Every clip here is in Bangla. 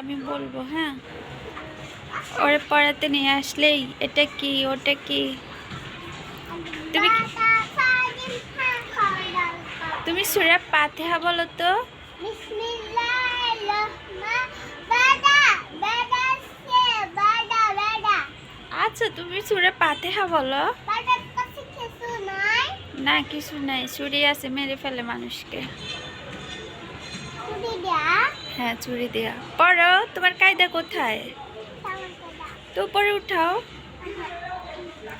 আমি বলব হ্যাঁ। ওরে পড়াতে নিয়ে আসলেই, এটা কি, ওটা কি? তুমি তুমি সুরা পাতেহা বলো তো। আচ্ছা তুমি সুরা পাতেহা বলো। না, কিছু নাই চুরি আছে, মেরে ফেলে মানুষকে। হ্যাঁ চুরি দেয়া। পড়ো তোমার কায়দা কোথায়? তো পরে উঠাও।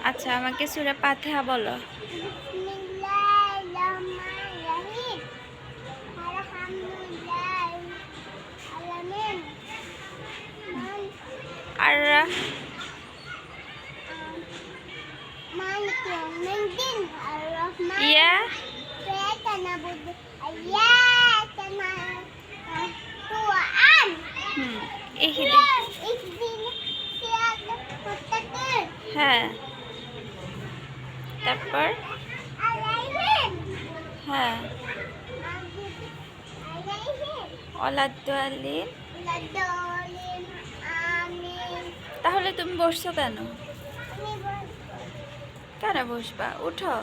আচ্ছা আমাকে সুরা পাথা বলো। আর ইয়া? হ্যাঁ। তারপর? হ্যাঁ। অলাদ্দালিন তাহলে তুমি বসছো কেন? কেন বসবা? উঠো।